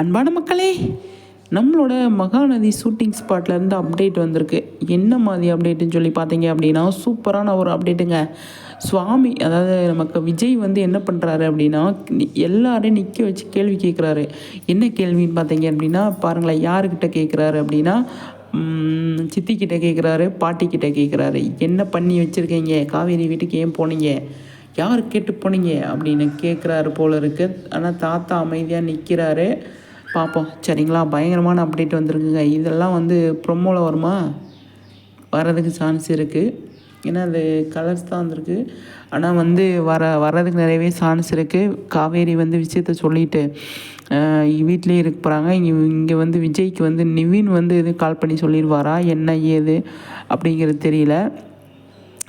அன்பான மக்களே நம்மளோட மகாநதி ஷூட்டிங் ஸ்பாட்லேருந்து அப்டேட் வந்திருக்கு. என்ன மாதிரி அப்டேட்டுன்னு சொல்லி பார்த்தீங்க அப்படின்னா சூப்பரான ஒரு அப்டேட்டுங்க சுவாமி அதாவது நமக்கு விஜய் வந்து என்ன பண்ணுறாரு அப்படின்னா எல்லாரையும் நிற்க வச்சு கேள்வி கேட்குறாரு. என்ன கேள்வின்னு பார்த்தீங்க அப்படின்னா பாருங்களேன் யாருக்கிட்ட கேட்குறாரு அப்படின்னா சித்திக்கிட்ட கேட்குறாரு பாட்டிக்கிட்ட கேட்குறாரு. என்ன பண்ணி வச்சுருக்கீங்க? காவேரி வீட்டுக்கு ஏன் போனீங்க? யார் கேட்டு போனீங்க? அப்படின்னு கேட்குறாரு போல இருக்குது ஆனால் தாத்தா அமைதியாக நிற்கிறாரு பார்ப்போம் சரிங்களா? பயங்கரமான அப்டேட் வந்திருக்குங்க. இதெல்லாம் வந்து ப்ரொமோவில் வருமா? வரதுக்கு சான்ஸ் இருக்குது ஏன்னா அது கலர்ஸ் தான் வந்திருக்கு. ஆனால் வந்து வர வர்றதுக்கு நிறையவே சான்ஸ் இருக்குது காவேரி வந்து விஷயத்த சொல்லிட்டு வீட்லேயே இருக்க போகிறாங்க இங்கே இங்கே வந்து விஜய்க்கு வந்து நிவின் வந்து எதுவும் கால் பண்ணி சொல்லிடுவாரா? என்ன ஏது? அப்படிங்கிறது தெரியல.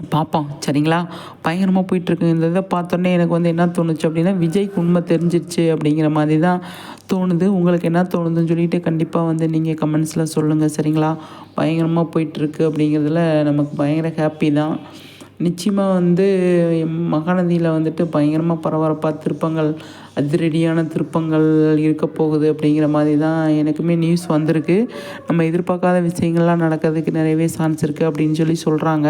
பார்ப்போம் சரிங்களா? பயங்கரமாக போயிட்டுருக்கு. இந்த இதை பார்த்தோன்னே எனக்கு வந்து என்ன தோணுச்சு அப்படின்னா விஜய்க்கு உண்மை தெரிஞ்சிருச்சு அப்படிங்கிற மாதிரி தான் தோணுது. உங்களுக்கு என்ன தோணுதுன்னு சொல்லிட்டு கண்டிப்பாக வந்து நீங்கள் கமெண்ட்ஸில் சொல்லுங்கள் சரிங்களா? பயங்கரமாக போயிட்டுருக்கு அப்படிங்கிறதுல நமக்கு பயங்கர ஹாப்பி தான். நிச்சயமாக வந்து மகாநதியில் வந்துட்டு பயங்கரமாக பரபரப்பாக திருப்பங்கள் அதிரடியான திருப்பங்கள் இருக்க போகுது அப்படிங்கிற மாதிரி தான் எனக்குமே நியூஸ் வந்திருக்கு. நம்ம எதிர்பார்க்காத விஷயங்கள்லாம் நடக்கிறதுக்கு நிறையவே சான்ஸ் இருக்குது அப்படின்னு சொல்லி சொல்கிறாங்க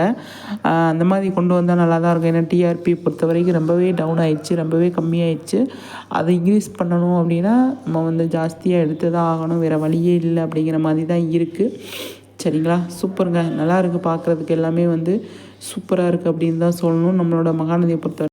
அந்த மாதிரி கொண்டு வந்தால் நல்லா தான் இருக்கும். ஏன்னா டிஆர்பி பொறுத்த வரைக்கும் ரொம்பவே டவுன் ஆயிடுச்சு ரொம்பவே கம்மியாயிடுச்சு. அதை இன்க்ரீஸ் பண்ணணும் அப்படின்னா நம்ம வந்து ஜாஸ்தியாக எடுத்து தான் ஆகணும். வேறு வழியே இல்லை அப்படிங்கிற மாதிரி தான் இருக்குது சரிங்களா? சூப்பருங்க. நல்லா இருக்குது பார்க்குறதுக்கு எல்லாமே வந்து சூப்பராக இருக்குது அப்படின்னு தான் சொல்லணும். நம்மளோட மகாநதியை பொறுத்த